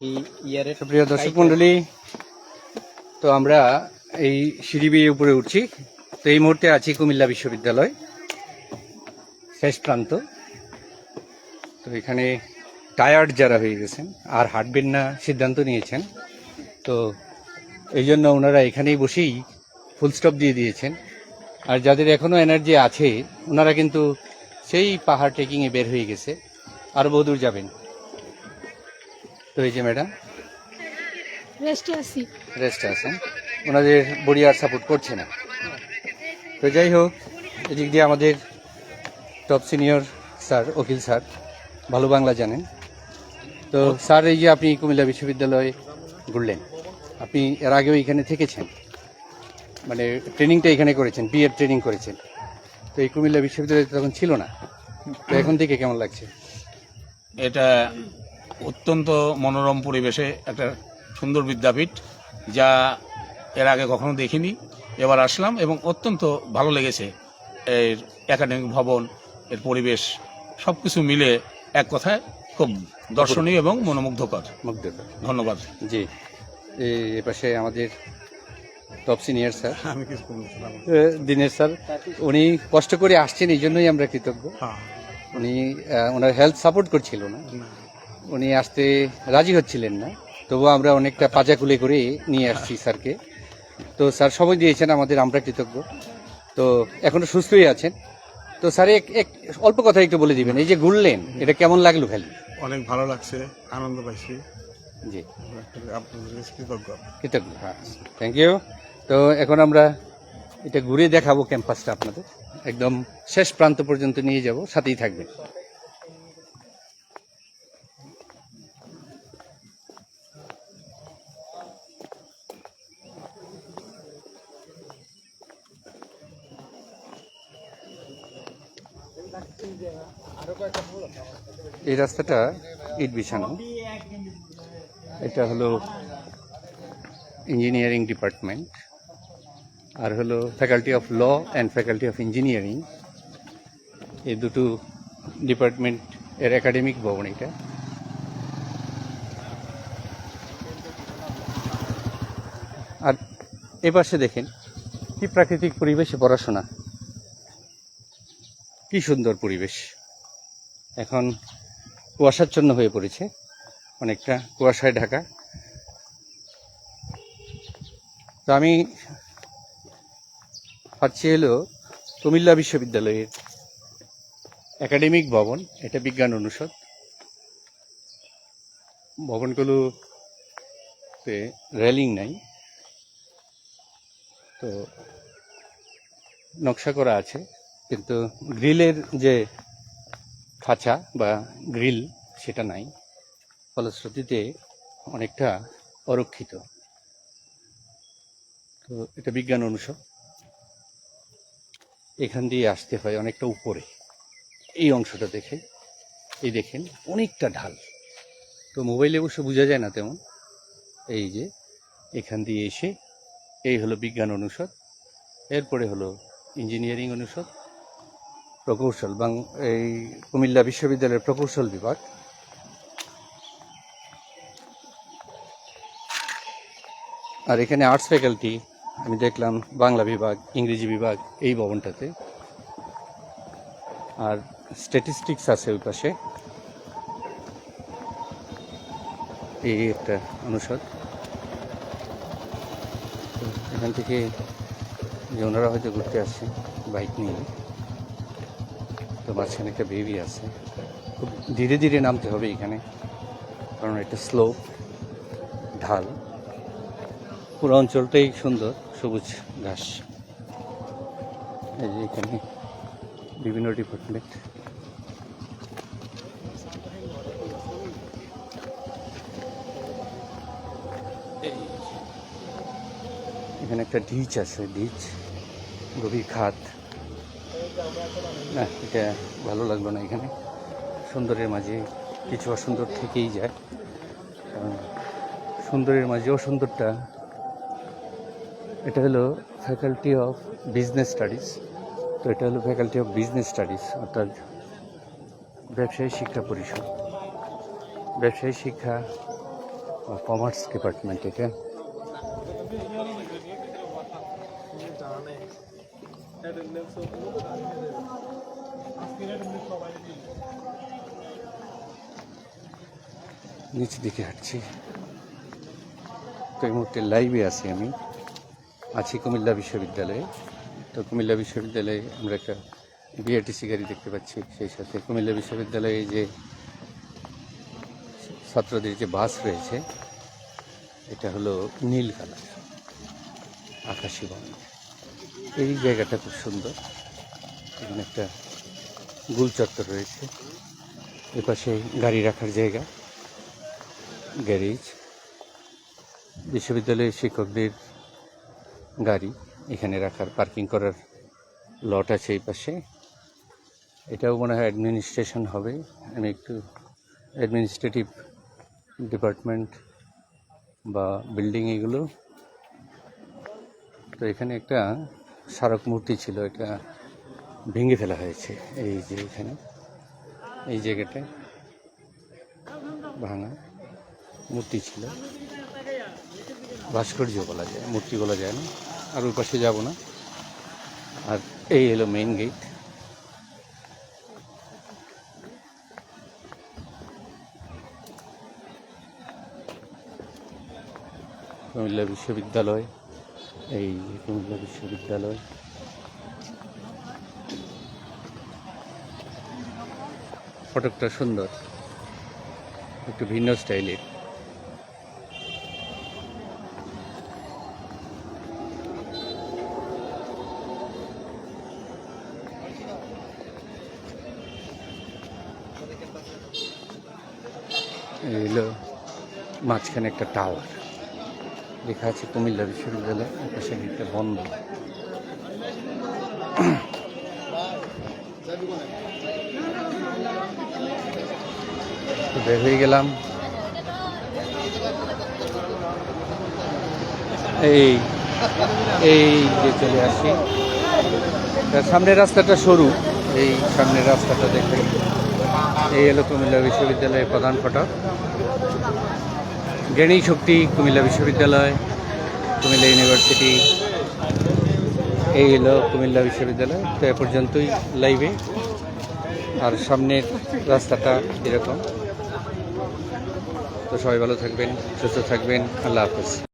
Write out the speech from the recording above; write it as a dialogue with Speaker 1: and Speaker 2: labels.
Speaker 1: এই ইয়ারের
Speaker 2: সুপ্রিয় দর্শক মন্ডলী তো আমরা এই সিঁড়ি বেয়ে উপরে উঠছি। তো এই মুহূর্তে আছি কুমিল্লা বিশ্ববিদ্যালয় শেষ প্রান্ত। তো এখানে টায়ার্ড যারা হয়ে গেছেন আর হাঁটবেন না সিদ্ধান্ত নিয়েছেন। তো এই জন্য ওনারা এখানেই বসেই ফুল স্টপ দিয়ে দিয়েছেন। আর যাদের এখনও এনার্জি আছে ওনারা কিন্তু সেই পাহাড় ট্রেকিংয়ে বের হয়ে গেছে। আর বহুদূর যাবেন। তো এই যে ম্যাডাম?
Speaker 3: রেস্টে আছি।
Speaker 2: রেস্টে আছেন। ওনাদের বডি আর সাপোর্ট করছে না। তো যাই হোক এদিক দিয়ে আমাদের top senior sir Akhil sir ভালো বাংলা জানেন। তো স্যার এই যে আপনি কুমিল্লা বিশ্ববিদ্যালয়ে ঘুরলেন আপনি এর আগেও এখানে থেকেছেন। মানে ট্রেনিংটা এখানে করেছেন বিএড ট্রেনিং করেছেন। তো এই কুমিল্লা বিশ্ববিদ্যালয় তখন ছিল না। তো এখন থেকে কেমন লাগছে?
Speaker 4: এটা অত্যন্ত মনোরম পরিবেশে একটা সুন্দর বিদ্যাপীঠ যা এর আগে কখনো দেখিনি। এবার আসলাম এবং অত্যন্ত ভালো লেগেছে এর একাডেমিক ভবন এর পরিবেশ সব কিছু মিলে এক কথায় খুব দর্শনীয় এবং মনোমুগ্ধকর।
Speaker 2: মুগ্ধকর
Speaker 4: ধন্যবাদ।
Speaker 2: জি। এ পাশে আমাদের টপ সিনিয়র স্যার
Speaker 5: আমি
Speaker 2: দিনেশ স্যার উনি কষ্ট করে আসছেন এই জন্যই আমরা কৃতজ্ঞ।
Speaker 5: হ্যাঁ।
Speaker 2: উনি ওনার হেলথ সাপোর্ট করছিল না। উনি আসতে রাজি হচ্ছিলেন না। তবুও আমরা অনেকটা পাজা খুলে করে নিয়ে আসছি স্যারকে। তো স্যার সময় দিয়েছেন আমাদের আমরা কৃতজ্ঞ। তো এখনও সুস্থই আছেন। তো স্যার এক এক অল্প কথা একটু বলে দিবেন এই যে ঘুরলেন এটা কেমন লাগল খালি?
Speaker 5: অনেক ভালো লাগছে আনন্দ পাইছি।
Speaker 2: জি।
Speaker 5: কৃতজ্ঞ।
Speaker 2: কৃতজ্ঞ হ্যাঁ। থ্যাংক ইউ তো এখন আমরা এটা ঘুরে দেখাবো ক্যাম্পাসটা আপনাদের। একদম শেষ প্রান্ত পর্যন্ত নিয়ে যাব সাথেই থাকবেন। এই রাস্তাটা ইট বিছানো। এটা হলো ইঞ্জিনিয়ারিং ডিপার্টমেন্ট আর হলো faculty of law and faculty of engineering এই দুটো ডিপার্টমেন্ট এর একাডেমিক ভবন এটা। আর এপাশে দেখেন কি প্রাকৃতিক পরিবেশে পড়াশোনা। কি সুন্দর পরিবেশ। এখন কুয়াশাচ্ছন্ন হয়ে পড়েছে, অনেকটা কুয়াশায় ঢাকা। তো আমি পাচ্ছি হলো কুমিল্লা বিশ্ববিদ্যালয়ের একাডেমিক ভবন, এটা বিজ্ঞান অনুষদ। ভবনগুলোতে রেলিং নাই। তো নকশা করা আছে। কিন্তু গ্রিলের যে খাঁচা বা গ্রিল, সেটা নাই। ফলশ্রুতিতে অনেকটা অরক্ষিত। তো এটা বিজ্ঞান অনুষদ। এখান দিয়ে আসতে হয় অনেকটা উপরে। এই অংশটা দেখে। এই দেখেন, অনেকটা ঢাল। তো মোবাইলে অবশ্য বোঝা যায় না তেমন। এই যে, এখান দিয়ে এসে এই হলো বিজ্ঞান অনুষদ। এরপরে হলো ইঞ্জিনিয়ারিং অনুষদ। প্রকৌশল, বাং, এই কুমিল্লা বিশ্ববিদ্যালয়ের প্রকৌশল বিভাগ। আর এখানে আর্টস ফ্যাকাল্টি, আমি দেখলাম বাংলা বিভাগ, ইংরেজি বিভাগ এই ভবনটাতে। আর স্ট্যাটিস্টিক্স আছে ওই পাশে। এই একটা অনুষদ। এখান থেকে যে ওনারা হয়তো ঘুরতে আসছে বাইক নিয়ে। তো মাঝখানে একটা বেবি আছে। খুব ধীরে ধীরে নামতে হবে এখানে, কারণ একটা স্লো ঢাল। পুরো অঞ্চলটাই সুন্দর, সবুজ ঘাস। এই যে এখানে বিভিন্ন ডিপার্টমেন্ট এখানে একটা ডিচ আছে ডিচ গভীর খাত। না, এটা ভালো লাগল না এখানে। সুন্দরের মাঝে কিছু অসুন্দর থেকেই যায়। সুন্দরের মাঝে অসুন্দরটা, এটা হলো ফ্যাকাল্টি অফ বিজনেস স্টাডিজ তো এটা হলো ফ্যাকাল্টি অফ বিজনেস স্টাডিজ অর্থাৎ ব্যবসায়ী শিক্ষা পরিষদ। ব্যবসায়ী শিক্ষা কমার্স ডিপার্টমেন্ট এটা। নিচের দিকে হাঁটছি। তো এই মুহূর্তে লাইভে আছি আমি। আছি কুমিল্লা বিশ্ববিদ্যালয়ে। তো কুমিল্লা বিশ্ববিদ্যালয়ে আমরা একটা বিআরটিসি গাড়ি দেখতে পাচ্ছি। সেই সাথে কুমিল্লা বিশ্ববিদ্যালয়ে যে ছাত্রদের যে বাস রয়েছে, এটা হলো নীল কালার, আকাশী বর্ণ এই জায়গাটা খুব সুন্দর। এখানে একটা গুল চত্বর রয়েছে। এপাশে গাড়ি রাখার জায়গা, গ্যারেজ। বিশ্ববিদ্যালয়ের শিক্ষকদের গাড়ি এখানে রাখার, পার্কিং করার লট আছে এই পাশে। এটাও মনে হয় অ্যাডমিনিস্ট্রেশন হবে। আমি একটু অ্যাডমিনিস্ট্রেটিভ ডিপার্টমেন্ট বা বিল্ডিং এগুলো। তো এখানে একটা স্মারক মূর্তি ছিল, এটা ভেঙে ফেলা হয়েছে এই যে এখানে, এই জায়গাটায় ভাঙা মূর্তি ছিল। ভাস্কর্য বলা যায়, মূর্তি বলা যায় না, আর ওই পাশে যাব না। আর এই হলো মেইন গেট কুমিল্লা বিশ্ববিদ্যালয়। এই কুমিল্লা বিশ্ববিদ্যালয়। ফটকটা সুন্দর একটু ভিন্ন স্টাইলের। এই হলো মাঝখানে একটা টাওয়ার। লেখা আছে কুমিল্লা বিশ্ববিদ্যালয় পাশে একটা বন্ধ। বের হয়ে গেলাম। এই এই যে চলে আসি। সামনের রাস্তাটা সরু, এই সামনের রাস্তাটা দেখে এই হলো কুমিল্লা বিশ্ববিদ্যালয়ের প্রধান ফটক। জ্ঞানী শক্তি, কুমিল্লা বিশ্ববিদ্যালয়, কুমিল্লা ইউনিভার্সিটি, এই হলো কুমিল্লা বিশ্ববিদ্যালয়। তো এ পর্যন্তই লাইভে আর সামনের রাস্তাটা এরকম। তো সবাই ভালো থাকবেন, সুস্থ থাকবেন। আল্লাহ হাফেজ।